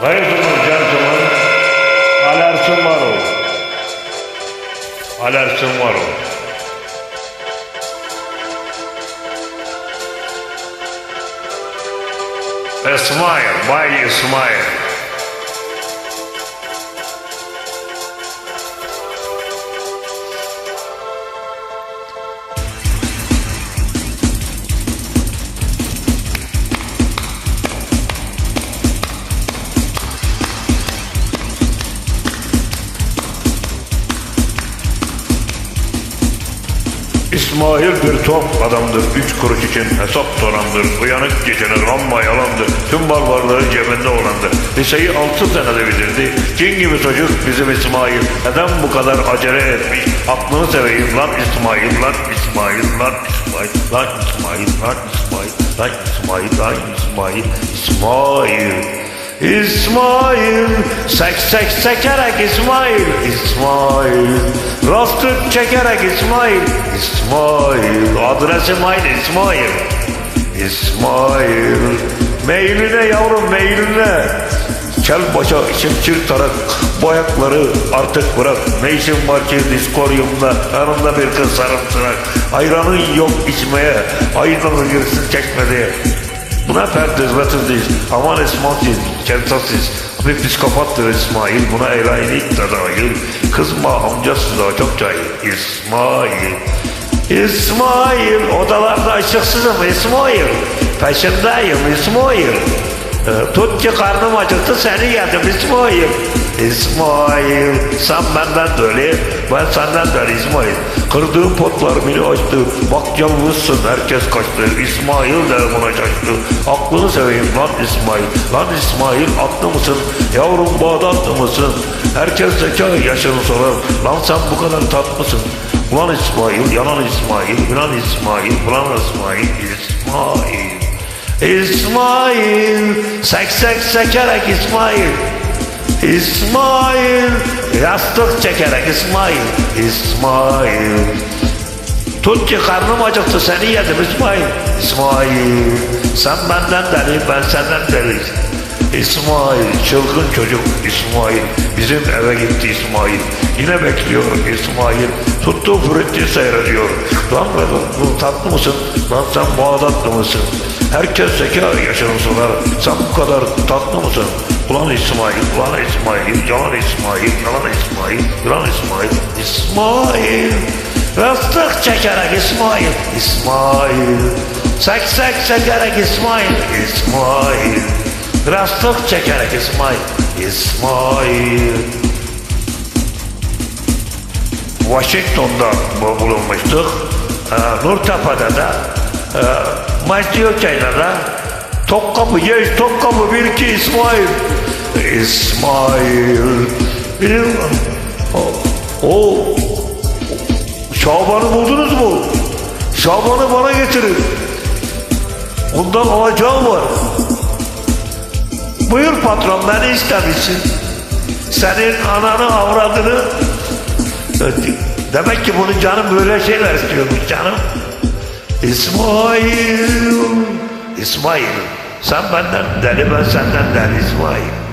Ladies and gentlemen, alertim var o. Alertim var o. Ismail, Ismail. Bir top adamdır, üç kuruş için hesap sorandır. Uyanık gecenin amma yalandır, tüm mal varlığı cebinde olandır. Liseyi altı senede bitirdi, cin gibi çocuk bizim İsmail. Neden bu kadar acele etmiş, aklını seveyim lan İsmail, lan İsmail, lan İsmail, lan İsmail, lan İsmail, lan İsmail, lan İsmail, İsmail. İsmail, sek sek sekerek İsmail, İsmail, rastlık çekerek İsmail, İsmail, adresim aynı İsmail, İsmail, meyline yavrum meyline, kel başa çiftçil tarak, bu ayakları artık bırak, ne işin var ki diskoryumda, yanında bir kız sarımtırak, ayranın yok içmeye, ayranı girsin çekmedi. Buna pert hizmetiz değil. Aman İsmail, kentasis. Bir psikopattır İsmail. Buna elaylik de dahil. Kızma amcası da çok cahil. İsmail. İsmail. Odalarda ışıksızım İsmail. Peşindeyim İsmail. Ee, Tut ki karnım acıktı seni yedim İsmail. İsmail sen benden döli ben senden döli İsmail. Kırdığım potlar beni açtı. Bak yalnızsın herkes kaçtı. İsmail de buna şaştı. Aklını seveyim lan İsmail. Lan İsmail atlı mısın? Yavrum Bağdatlı mısın? Herkes zeka yaşını sorar. Lan sen bu kadar tatlısın. Ulan İsmail, yalan İsmail, ulan İsmail, ulan İsmail, İsmail. İsmail, sek sek sekerek İsmail. İsmail, yastık çekerek İsmail. İsmail. Tut ki karnım acıktı seni yedim İsmail. İsmail, sen benden deli, ben senden deli. İsmail, çılgın çocuk İsmail. Bizim eve gitti İsmail. Yine bekliyor İsmail. Tuttuğu fırıntıyı seyrediyor. Lan be, bu tatlı mısın? Lan sen Bağdatlı mısın? Herkes zeka yaşını sorar. Sen bu kadar tatlı mısın? Ulan İsmail, ulan İsmail, yalan İsmail, yalan İsmail, yalan İsmail, İsmail. Rastlık çekerek İsmail, İsmail. Sek sek çekerek İsmail, İsmail. Rastlık çekerek İsmail, İsmail. Washington'da bu- bulunmuştuk. Ee, Nurtepe'de de, e, Mazdiyokay'da da, Topkapı, Yeş, Topkapı, bir iki İsmail. İsmail. Benim, o, o Şaban'ı buldunuz mu? Şaban'ı bana getirin. Ondan alacağım var. Buyur patron beni istemişsin. Senin ananı avradını Demek ki bunun canım böyle şeyler istiyormuş canım. İsmail. İsmail. Sen benden deli ben senden deli İsmail.